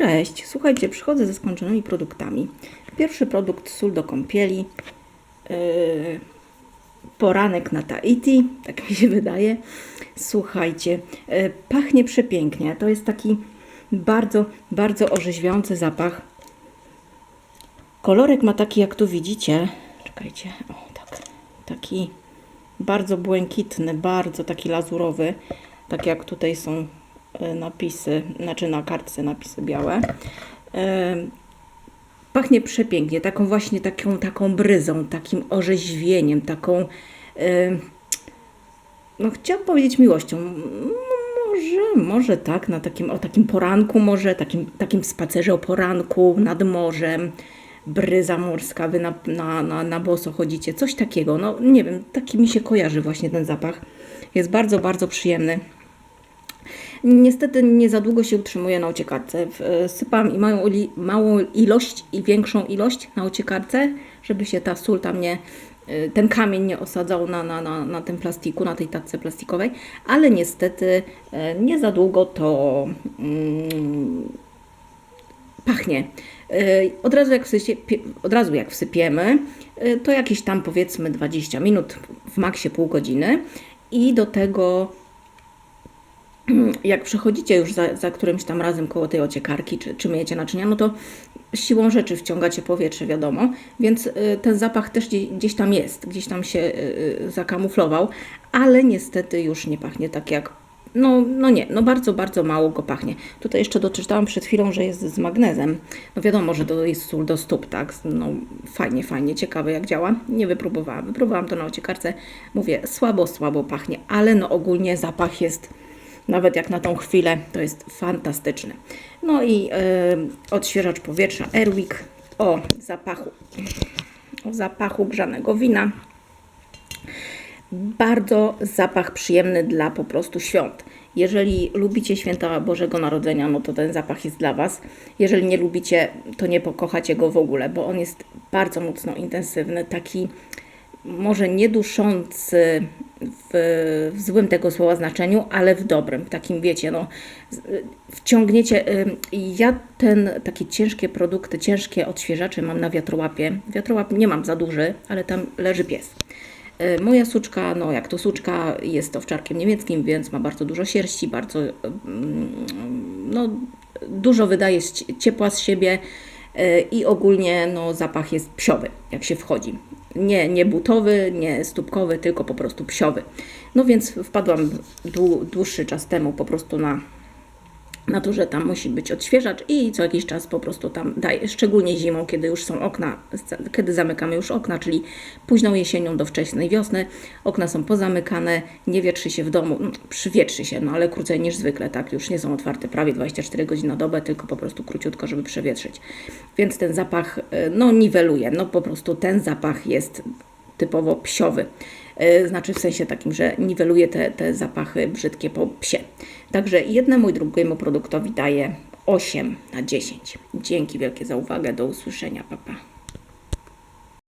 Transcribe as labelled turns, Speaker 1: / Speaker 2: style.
Speaker 1: Cześć, słuchajcie, przychodzę ze skończonymi produktami. Pierwszy produkt sól do kąpieli, yy, poranek na Tahiti, tak mi się wydaje. Słuchajcie, yy, pachnie przepięknie. To jest taki bardzo, bardzo orzeźwiający zapach. Kolorek ma taki, jak tu widzicie. Czekajcie, o tak, taki bardzo błękitny, bardzo taki lazurowy, tak jak tutaj są napisy, znaczy na kartce napisy białe. E, Pachnie przepięknie, taką właśnie taką, taką bryzą, takim orzeźwieniem, taką, e, no chciałam powiedzieć miłością. Może, może tak, na takim, o takim poranku, może takim, takim spacerze o poranku nad morzem, bryza morska, wy na, na, na, na boso chodzicie, coś takiego. No nie wiem, taki mi się kojarzy właśnie ten zapach. Jest bardzo, bardzo przyjemny. Niestety nie za długo się utrzymuje na ociekarce. E, Sypałam i ili- małą ilość i większą ilość na ociekarce, żeby się ta sól tam nie, e, ten kamień nie osadzał na, na, na, na tym plastiku, na tej tacce plastikowej, ale niestety e, nie za długo to mm, pachnie. Od razu, jak wsypie, od razu jak wsypiemy, to jakieś tam powiedzmy 20 minut, w maksie pół godziny i do tego jak przechodzicie już za, za którymś tam razem koło tej ociekarki, czy, czy myjecie naczynia, no to siłą rzeczy wciągacie powietrze, wiadomo, więc y, ten zapach też gdzieś, tam jest, gdzieś tam się y, y, zakamuflował, ale niestety już nie pachnie tak jak, no, no nie, no bardzo, bardzo mało go pachnie. Tutaj jeszcze doczytałam przed chwilą, że jest z magnezem. No wiadomo, że to jest sól do stóp, tak? No fajnie, fajnie, ciekawe jak działa. Nie wypróbowałam, wypróbowałam to na ociekarce. Mówię, słabo, słabo pachnie, ale no ogólnie zapach jest nawet jak na tą chwilę, to jest fantastyczny. No i yy, odświeżacz powietrza Airwick o zapachu, o zapachu grzanego wina. Bardzo zapach przyjemny dla po prostu świąt. Jeżeli lubicie święta Bożego Narodzenia, no to ten zapach jest dla Was. Jeżeli nie lubicie, to nie pokochacie go w ogóle, bo on jest bardzo mocno intensywny, taki może nie duszący w, w złym tego słowa znaczeniu, ale w dobrym, takim wiecie, no z- wciągniecie, i ja ten, takie ciężkie produkty, ciężkie odświeżacze mam na wiatrołapie, wiatrołap nie mam za duży, ale tam leży pies. Y, Moja suczka, no jak to suczka, jest owczarkiem niemieckim, więc ma bardzo dużo sierści, bardzo, mm, no dużo wydaje ciepła z siebie y, i ogólnie no zapach jest psiowy, jak się wchodzi. Nie, nie butowy, nie stópkowy, tylko po prostu psiowy. No więc wpadłam dłu- dłuższy czas temu po prostu na na to, że tam musi być odświeżacz i co jakiś czas po prostu tam daje, szczególnie zimą, kiedy już są okna, kiedy zamykamy już okna, czyli późną jesienią do wczesnej wiosny, okna są pozamykane, nie wietrzy się w domu, no, przywietrzy się, no ale krócej niż zwykle, tak, już nie są otwarte prawie 24 godziny na dobę, tylko po prostu króciutko, żeby przewietrzyć. Więc ten zapach, e, no niweluje, no po prostu ten zapach jest typowo psiowy. E, Znaczy w sensie takim, że niweluje te, te zapachy brzydkie po psie. Także jednemu i drugiemu produktowi daję 8 na 10. Dzięki wielkie za uwagę. Do usłyszenia. papa. Pa.